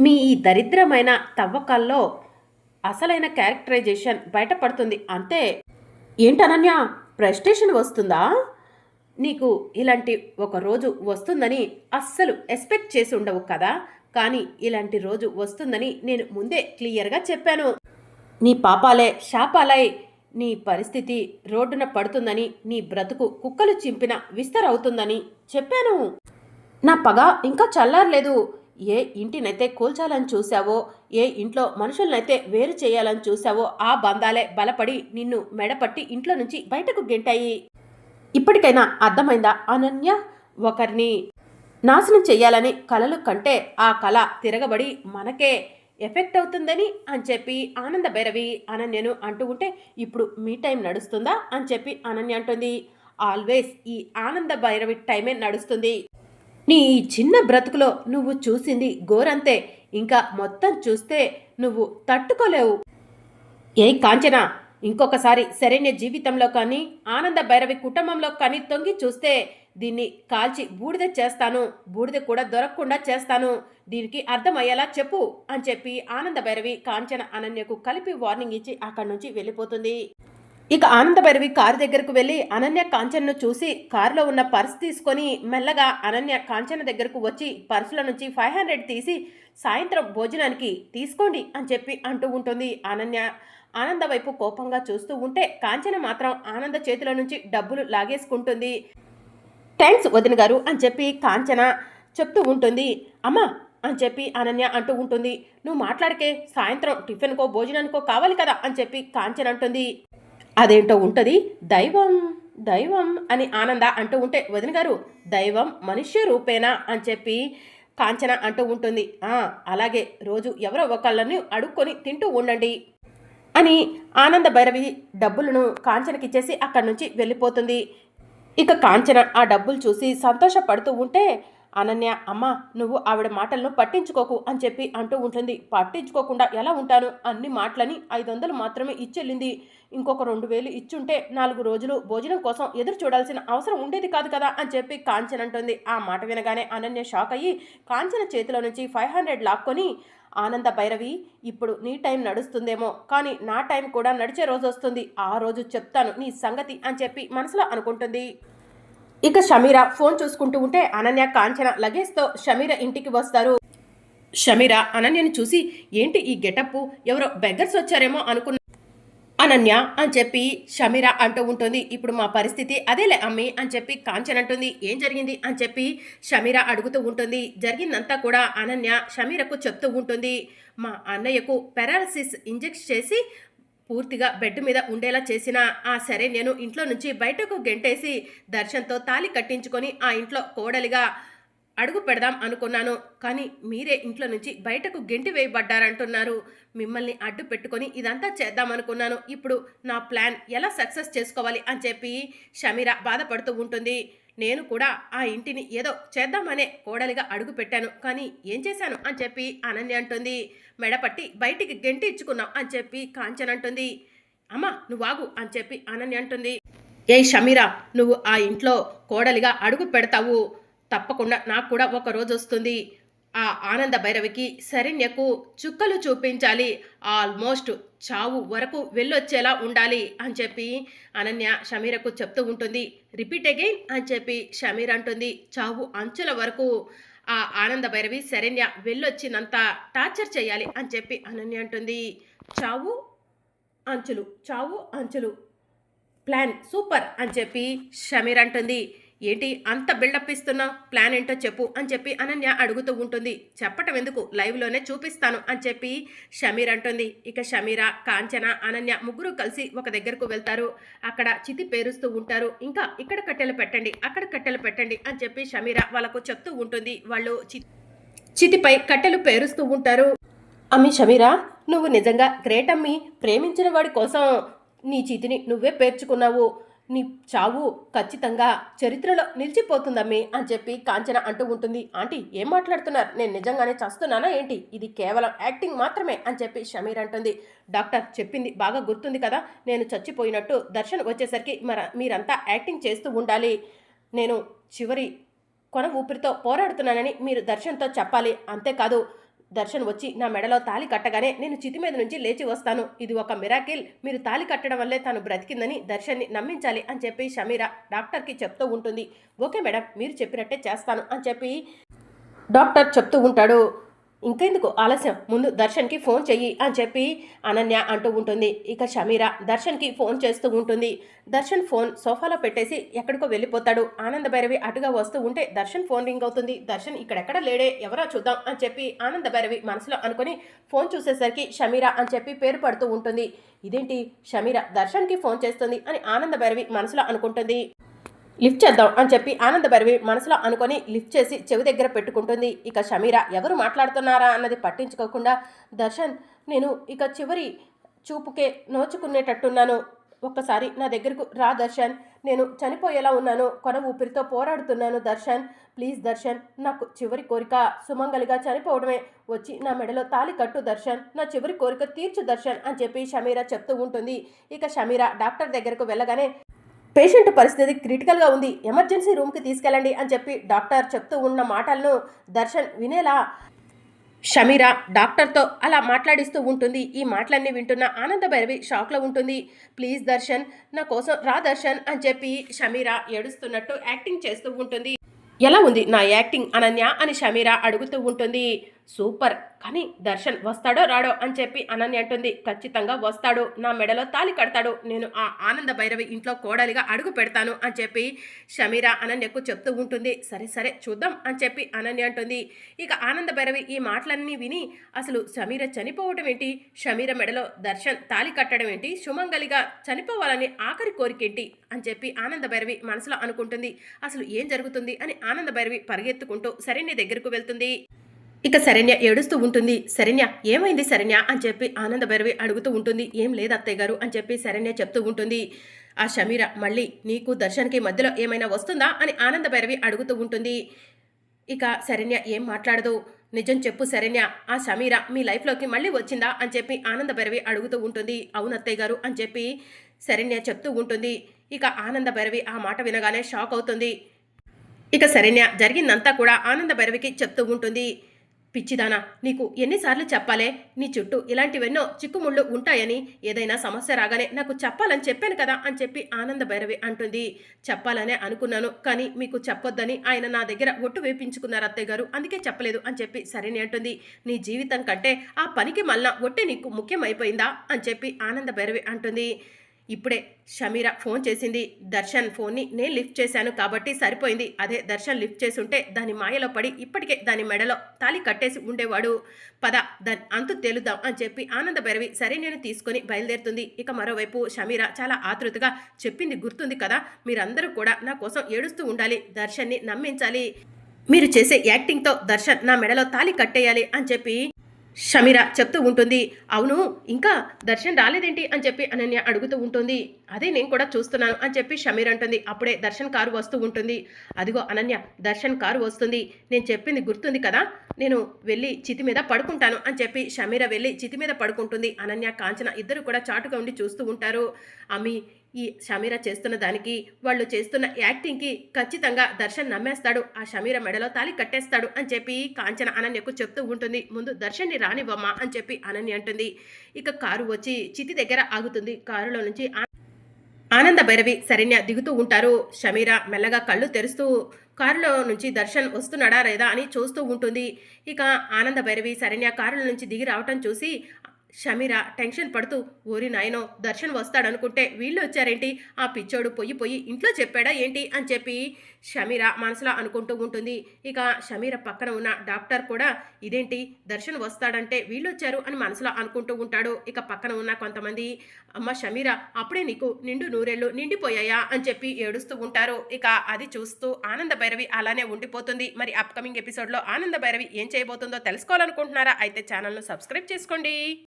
మీ ఈ దరిద్రమైన తవ్వకాల్లో అసలైన క్యారెక్టరైజేషన్ బయటపడుతుంది. అంతే. ఏంటనన్య ప్రెస్టేషన్ వస్తుందా? నీకు ఇలాంటి ఒక రోజు వస్తుందని అస్సలు ఎక్స్పెక్ట్ చేసి ఉండవు కదా? కానీ ఇలాంటి రోజు వస్తుందని నేను ముందే క్లియర్గా చెప్పాను. నీ పాపాలే శాపాలై నీ పరిస్థితి రోడ్డున పడుతుందని నీ బ్రతుకు కుక్కలు చింపిన విస్తరవుతుందని చెప్పాను. నా పగ ఇంకా చల్లారలేదు. ఏ ఇంటినైతే కూల్చాలని చూశావో ఏ ఇంట్లో మనుషులనైతే వేరు చేయాలని చూశావో ఆ బంధాలే బలపడి నిన్ను మెడపట్టి ఇంట్లో నుంచి బయటకు గెంటాయి. ఇప్పటికైనా అర్థమైందా అనన్య? ఒకరిని నాశనం చేయాలని కలలు కంటే ఆ కళ తిరగబడి మనకే ఎఫెక్ట్ అవుతుందని అని చెప్పి ఆనంద భైరవి అనన్యను అంటూ ఉంటే ఇప్పుడు మీ టైం నడుస్తుందా? అని చెప్పి అనన్య అంటుంది. ఆల్వేస్ ఈ ఆనంద భైరవి టైమే నడుస్తుంది. నీ ఈ చిన్న బ్రతుకులో నువ్వు చూసింది గోరంతే. ఇంకా మొత్తం చూస్తే నువ్వు తట్టుకోలేవు. ఏ కాంచన ఇంకొకసారి సరైన జీవితంలో కానీ ఆనంద భైరవి కుటుంబంలో కానీ తొంగి చూస్తే దీన్ని కాల్చి బూడిద చేస్తాను. బూడిద కూడా దొరకకుండా చేస్తాను. దీనికి అర్థమయ్యేలా చెప్పు అని చెప్పి ఆనంద భైరవి కాంచన అనన్యకు కలిపి వార్నింగ్ ఇచ్చి అక్కడి నుంచి వెళ్ళిపోతుంది. ఇక ఆనందభైరవి కారు దగ్గరకు వెళ్ళి అనన్య కాంచన్ను చూసి కారులో ఉన్న పర్స్ తీసుకొని మెల్లగా అనన్య కాంచన దగ్గరకు వచ్చి పర్సుల నుంచి ఫైవ్ హండ్రెడ్ తీసి సాయంత్రం భోజనానికి తీసుకోండి అని చెప్పి అంటూ ఉంటుంది అనన్య. ఆనంద వైపు కోపంగా చూస్తూ ఉంటే కాంచన మాత్రం ఆనంద చేతిలో నుంచి డబ్బులు లాగేసుకుంటుంది. థ్యాంక్స్ వదిన గారు అని చెప్పి కాంచన చెప్తూ ఉంటుంది. అమ్మా అని చెప్పి అనన్య అంటూ ఉంటుంది. నువ్వు మాట్లాడికే సాయంత్రం టిఫిన్కో భోజనానికో కావాలి కదా అని చెప్పి కాంచన అంటుంది. అదేంటో ఉంటుంది? దైవం దైవం అని ఆనంద అంటూ ఉంటే వదిన గారు దైవం మనుష్య రూపేనా అని చెప్పి కాంచన అంటూ ఉంటుంది. అలాగే రోజు ఎవరో ఒకళ్ళని అడుక్కొని తింటూ ఉండండి అని ఆనంద భైరవి డబ్బులను కాంచనకిచ్చేసి అక్కడి నుంచి వెళ్ళిపోతుంది. ఇక కాంచన ఆ డబ్బులు చూసి సంతోషపడుతూ ఉంటే అనన్య అమ్మ నువ్వు ఆవిడ మాటలను పట్టించుకోకు అని చెప్పి అంటూ ఉంటుంది. పట్టించుకోకుండా ఎలా ఉంటాను? అన్ని మాటలని ఐదు వందలు మాత్రమే ఇచ్చెళ్ళింది. ఇంకొక రెండు వేలు ఇచ్చుంటే నాలుగు రోజులు భోజనం కోసం ఎదురు చూడాల్సిన అవసరం ఉండేది కాదు కదా అని చెప్పి కాంచన్ అంటుంది. ఆ మాట వినగానే అనన్య షాక్ అయ్యి కాంచన చేతిలో నుంచి ఫైవ్ హండ్రెడ్ లాక్కొని ఆనంద భైరవి ఇప్పుడు నీ టైం నడుస్తుందేమో కానీ నా టైం కూడా నడిచే రోజు వస్తుంది. ఆ రోజు చెప్తాను నీ సంగతి అని చెప్పి మనసులో అనుకుంటుంది. ఇక షమీర ఫోన్ చూసుకుంటూ ఉంటే అనన్య కాంచన లగేజ్తో షమీర ఇంటికి వస్తారు. షమీర అనన్యని చూసి ఏంటి ఈ గెటప్ ఎవరో బెగ్గర్స్ వచ్చారేమో అనుకున్న అనన్య అని చెప్పి షమీర అంటూ ఉంటుంది. ఇప్పుడు మా పరిస్థితి అదేలే అమ్మి అని చెప్పి కాంచన్ అంటుంది. ఏం జరిగింది అని చెప్పి షమీర అడుగుతూ ఉంటుంది. జరిగిందంతా కూడా అనన్య షమీరకు చెప్తూ ఉంటుంది. మా అన్నయ్యకు పెరాలసిస్ ఇంజెక్ట్ చేసి పూర్తిగా బెడ్ మీద ఉండేలా చేసిన ఆ సరే నేను ఇంట్లో నుంచి బయటకు గెంటేసి దర్శన్తో తాలి కట్టించుకొని ఆ ఇంట్లో కోడలిగా అడుగు పెడదాం అనుకున్నాను. కానీ మీరే ఇంట్లో నుంచి బయటకు గెంటి వేయబడ్డారంటున్నారు. మిమ్మల్ని అడ్డు పెట్టుకొని ఇదంతా చేద్దామనుకున్నాను ఇప్పుడు నా ప్లాన్ ఎలా సక్సెస్ చేసుకోవాలి అని చెప్పి షమీర బాధపడుతూ ఉంటుంది. నేను కూడా ఆ ఇంటిని ఏదో చేద్దామనే కోడలిగా అడుగు పెట్టాను. కానీ ఏం చేశాను అని చెప్పి అనన్య అంటుంది. మెడపట్టి బయటికి గెంటి ఇచ్చుకున్నాం అని చెప్పి కాంచన్ అంటుంది. అమ్మ నువ్వు అని చెప్పి అనన్య అంటుంది. ఏ షమీరా నువ్వు ఆ ఇంట్లో కోడలిగా అడుగు పెడతావు. తప్పకుండా నాకు కూడా ఒక రోజు వస్తుంది. ఆ ఆనంద భైరవికి శరణ్యకు చుక్కలు చూపించాలి. ఆల్మోస్ట్ చావు వరకు వెళ్ళొచ్చేలా ఉండాలి అని చెప్పి అనన్య షమీరకు చెప్తూ ఉంటుంది. రిపీట్ అగైన్ అని చెప్పి షమీర్ అంటుంది. చావు అంచుల వరకు ఆ ఆనంద భైరవి శరణ్య వెళ్ళొచ్చినంత టార్చర్ చేయాలి అని చెప్పి అనన్య అంటుంది. చావు అంచులు చావు అంచులు. ప్లాన్ సూపర్ అని చెప్పి షమీర్ అంటుంది. ఏంటి అంత బిల్డప్ ఇస్తున్నావు ప్లాన్ ఏంటో చెప్పు అని చెప్పి అనన్య అడుగుతూ ఉంటుంది. చెప్పటం ఎందుకు? లైవ్లోనే చూపిస్తాను అని చెప్పి షమీర్ అంటుంది. ఇక షమీర కాంచన అనన్య ముగ్గురు కలిసి ఒక దగ్గరకు వెళ్తారు. అక్కడ చితి పేరుస్తూ ఉంటారు. ఇంకా ఇక్కడ కట్టెలు పెట్టండి అక్కడ కట్టెలు పెట్టండి అని చెప్పి షమీర వాళ్ళకు చెప్తూ ఉంటుంది. వాళ్ళు చితిపై కట్టెలు పేరుస్తూ ఉంటారు. అమ్మి షమీరా నువ్వు నిజంగా గ్రేట్ అమ్మి. ప్రేమించిన వాడి కోసం నీ చితిని నువ్వే పేర్చుకున్నావు. నీ చావు ఖచ్చితంగా చరిత్రలో నిలిచిపోతుందమ్మి అని చెప్పి కాంచన అంటూ ఉంటుంది. ఆంటీ ఏం మాట్లాడుతున్నారు? నేను నిజంగానే చస్తున్నానా ఏంటి? ఇది కేవలం యాక్టింగ్ మాత్రమే అని చెప్పి షమీర్ అంటుంది. డాక్టర్ చెప్పింది బాగా గుర్తుంది కదా? నేను చచ్చిపోయినట్టు దర్శన్ వచ్చేసరికి మర మీరంతా యాక్టింగ్ చేస్తూ ఉండాలి. నేను చివరి కొన ఊపిరితో పోరాడుతున్నానని మీరు దర్శన్తో చెప్పాలి. అంతేకాదు దర్శన్ వచ్చి నా మెడలో తాలి కట్టగానే నేను చితి మీద నుంచి లేచి వస్తాను. ఇది ఒక మిరాకిల్. మీరు తాలి కట్టడం వల్లే తను బ్రతికిందని దర్శన్ని నమ్మించాలి అని చెప్పి షమీరా డాక్టర్కి చెప్తూ ఉంటుంది. ఓకే మేడం మీరు చెప్పినట్టే చేస్తాను అని చెప్పి డాక్టర్ చెప్తూ ఉంటాడు. ఇంకెందుకు ఆలస్యం? ముందు దర్శన్కి ఫోన్ చెయ్యి అని చెప్పి అనన్య అంటూ ఉంటుంది. ఇక షమీరా దర్శన్కి ఫోన్ చేస్తూ ఉంటుంది. దర్శన్ ఫోన్ సోఫాలో పెట్టేసి ఎక్కడికో వెళ్ళిపోతాడు. ఆనంద భైరవి అటుగా వస్తూ ఉంటే దర్శన్ ఫోన్ రింగ్ అవుతుంది. దర్శన్ ఇక్కడెక్కడ లేడే? ఎవరో చూద్దాం అని చెప్పి ఆనంద భైరవి మనసులో అనుకుని ఫోన్ చూసేసరికి షమీరా అని చెప్పి పేరు పడుతూ ఉంటుంది. ఇదేంటి? షమీరా దర్శన్కి ఫోన్ చేస్తుంది అని ఆనంద భైరవి మనసులో అనుకుంటుంది. లిఫ్ట్ చేద్దాం అని చెప్పి ఆనంద మనసులో అనుకొని లిఫ్ట్ చేసి చెవి దగ్గర పెట్టుకుంటుంది. ఇక షమీరా ఎవరు మాట్లాడుతున్నారా? అన్నది పట్టించుకోకుండా దర్శన్ నేను ఇక చివరి చూపుకే నోచుకునేటట్టున్నాను. ఒక్కసారి నా దగ్గరకు రా దర్శన్. నేను చనిపోయేలా ఉన్నాను. కొన ఊపిరితో పోరాడుతున్నాను దర్శన్. ప్లీజ్ దర్శన్ నాకు చివరి కోరిక సుమంగలిగా చనిపోవడమే. వచ్చి నా మెడలో తాలి కట్టు దర్శన్. నా చివరి కోరిక తీర్చు దర్శన్ అని చెప్పి షమీరా చెప్తూ ఉంటుంది. ఇక షమీరా డాక్టర్ దగ్గరకు వెళ్ళగానే పేషెంట్ పరిస్థితి క్రిటికల్గా ఉంది. ఎమర్జెన్సీ రూమ్కి తీసుకెళ్ళండి అని చెప్పి డాక్టర్ చెప్తూ ఉన్న మాటలను దర్శన్ వినేలా షమీరా డాక్టర్తో అలా మాట్లాడిస్తూ ఉంటుంది. ఈ మాటలన్నీ వింటున్న ఆనంద భైరవి షాక్లో ఉంటుంది. ప్లీజ్ దర్శన్ నా కోసం రా దర్శన్ అని చెప్పి షమీరా ఏడుస్తున్నట్టు యాక్టింగ్ చేస్తూ ఉంటుంది. ఎలా ఉంది నా యాక్టింగ్? అనన్య అని షమీరా అడుగుతూ ఉంటుంది. సూపర్. కానీ దర్శన్ వస్తాడో రాడో అని చెప్పి అనన్య అంటుంది. ఖచ్చితంగా వస్తాడు. నా మెడలో తాలి కడతాడు. నేను ఆ ఆనంద భైరవి ఇంట్లో కోడలిగా అడుగు పెడతాను అని చెప్పి షమీరా అనన్యకు చెప్తూ ఉంటుంది. సరే సరే చూద్దాం అని చెప్పి అనన్య అంటుంది. ఇక ఆనంద భైరవి ఈ మాటలన్నీ విని అసలు షమీర చనిపోవటం ఏంటి? షమీర మెడలో దర్శన్ తాలి కట్టడం ఏంటి? సుమంగలిగా చనిపోవాలని ఆఖరి కోరికేంటి అని చెప్పి ఆనంద భైరవి మనసులో అనుకుంటుంది. అసలు ఏం జరుగుతుంది అని ఆనంద భైరవి పరిగెత్తుకుంటూ శరణ్య దగ్గరకు వెళ్తుంది. ఇక శరణ్య ఏడుస్తూ ఉంటుంది శరణ్య ఏమైంది శరణ్య? అని చెప్పి ఆనంద భైరవి అడుగుతూ ఉంటుంది ఏం లేదు అత్తయ్య గారు అని చెప్పి శరణ్య చెప్తూ ఉంటుంది. ఆ షమీర మళ్ళీ నీకు దర్శన్కి మధ్యలో ఏమైనా వస్తుందా? అని ఆనంద భైరవి అడుగుతూ ఉంటుంది. ఇక శరణ్య ఏం మాట్లాడదు. నిజం చెప్పు శరణ్య ఆ సమీర మీ లైఫ్లోకి మళ్ళీ వచ్చిందా? అని చెప్పి ఆనంద భైరవి అడుగుతూ ఉంటుంది. అవును అత్తయ్య గారు అని చెప్పి శరణ్య చెప్తూ ఉంటుంది. ఇక ఆనంద భైరవి ఆ మాట వినగానే షాక్ అవుతుంది. ఇక శరణ్య జరిగిందంతా కూడా ఆనంద భైరవికి చెప్తూ ఉంటుంది. పిచ్చిదానా నీకు ఎన్నిసార్లు చెప్పాలే? నీ చుట్టూ ఇలాంటివెన్నో చిక్కుముళ్ళు ఉంటాయని. ఏదైనా సమస్య రాగానే నాకు చెప్పాలని చెప్పాను కదా అని చెప్పి ఆనంద భైరవి అంటుంది. చెప్పాలనే అనుకున్నాను కానీ మీకు చెప్పొద్దని ఆయన నా దగ్గర ఒట్టు వేపించుకున్నారు అత్తయ్య గారు. అందుకే చెప్పలేదు అని చెప్పి సరేని అంటుంది. నీ జీవితం కంటే ఆ పనికి మళ్ళా ఒట్టే నీకు ముఖ్యమైపోయిందా అని చెప్పి ఆనంద భైరవి అంటుంది. ఇప్పుడే షమీరా ఫోన్ చేసింది. దర్శన్ ఫోన్ని నేను లిఫ్ట్ చేశాను కాబట్టి సరిపోయింది. అదే దర్శన్ లిఫ్ట్ చేసి ఉంటే దాని మాయలో పడి ఇప్పటికే దాని మెడలో తాలి కట్టేసి ఉండేవాడు. పద దాని అంతు తేలుద్దాం అని చెప్పి ఆనంద భైరవి సరే నేను తీసుకొని బయలుదేరుతుంది. ఇక మరోవైపు షమీరా చాలా ఆతృతగా చెప్పింది గుర్తుంది కదా. మీరందరూ కూడా నా కోసం ఏడుస్తూ ఉండాలి. దర్శన్ని నమ్మించాలి. మీరు చేసే యాక్టింగ్తో దర్శన్ నా మెడలో తాలి కట్టేయాలి అని చెప్పి షమీర చెప్తూ ఉంటుంది. అవును ఇంకా దర్శన్ రాలేదేంటి అని చెప్పి అనన్య అడుగుతూ ఉంటుంది. అదే నేను కూడా చూస్తున్నాను అని చెప్పి షమీర్ అంటుంది. అప్పుడే దర్శన్ కారు వస్తూ ఉంటుంది. అదిగో అనన్య దర్శన్ కారు వస్తుంది. నేను చెప్పింది గుర్తుంది కదా? నేను వెళ్ళి చితి మీద పడుకుంటాను అని చెప్పి షమీర వెళ్ళి చితి మీద పడుకుంటుంది. అనన్య కాంచన ఇద్దరు కూడా చాటుగా ఉండి చూస్తూ ఉంటారు. అమ్మి ఈ షమీర చేస్తున్న దానికి వాళ్ళు చేస్తున్న యాక్టింగ్కి ఖచ్చితంగా దర్శన్ నమ్మేస్తాడు. ఆ షమీర మెడలో తాలి కట్టేస్తాడు అని చెప్పి కాంచన అనన్యకు చెప్తూ ఉంటుంది. ముందు దర్శన్ని రానివ్వమ్మా అని చెప్పి అనన్య అంటుంది. ఇక కారు వచ్చి చితి దగ్గర ఆగుతుంది. కారులో నుంచి ఆనంద భైరవి శరణ్య దిగుతూ ఉంటారు. షమీర మెల్లగా కళ్ళు తెరుస్తూ కారులో నుంచి దర్శన్ వస్తున్నాడా లేదా అని చూస్తూ ఉంటుంది. ఇక ఆనంద భైరవి శరణ్య కారులో నుంచి దిగి రావటం చూసి షమీర టెన్షన్ పడుతూ ఊరి నాయనో దర్శన్ వస్తాడనుకుంటే వీళ్ళు వచ్చారేంటి? ఆ పిచ్చోడు పొయ్యి పొయ్యి ఇంట్లో చెప్పాడా ఏంటి? అని చెప్పి షమీర మనసులో అనుకుంటూ ఉంటుంది. ఇక షమీర పక్కన ఉన్న డాక్టర్ కూడా ఇదేంటి? దర్శన్ వస్తాడంటే వీళ్ళు వచ్చారు అని మనసులో అనుకుంటూ ఉంటాడు. ఇక పక్కన ఉన్న కొంతమంది అమ్మ షమీర అప్పుడే నీకు నిండు నూరేళ్ళు నిండిపోయాయా? అని చెప్పి ఏడుస్తూ ఉంటారు. ఇక అది చూస్తూ ఆనంద భైరవి అలానే ఉండిపోతుంది. మరి అప్కమింగ్ ఎపిసోడ్లో ఆనంద భైరవి ఏం చేయబోతుందో తెలుసుకోవాలనుకుంటున్నారా? అయితే ఛానల్ను సబ్స్క్రైబ్ చేసుకోండి.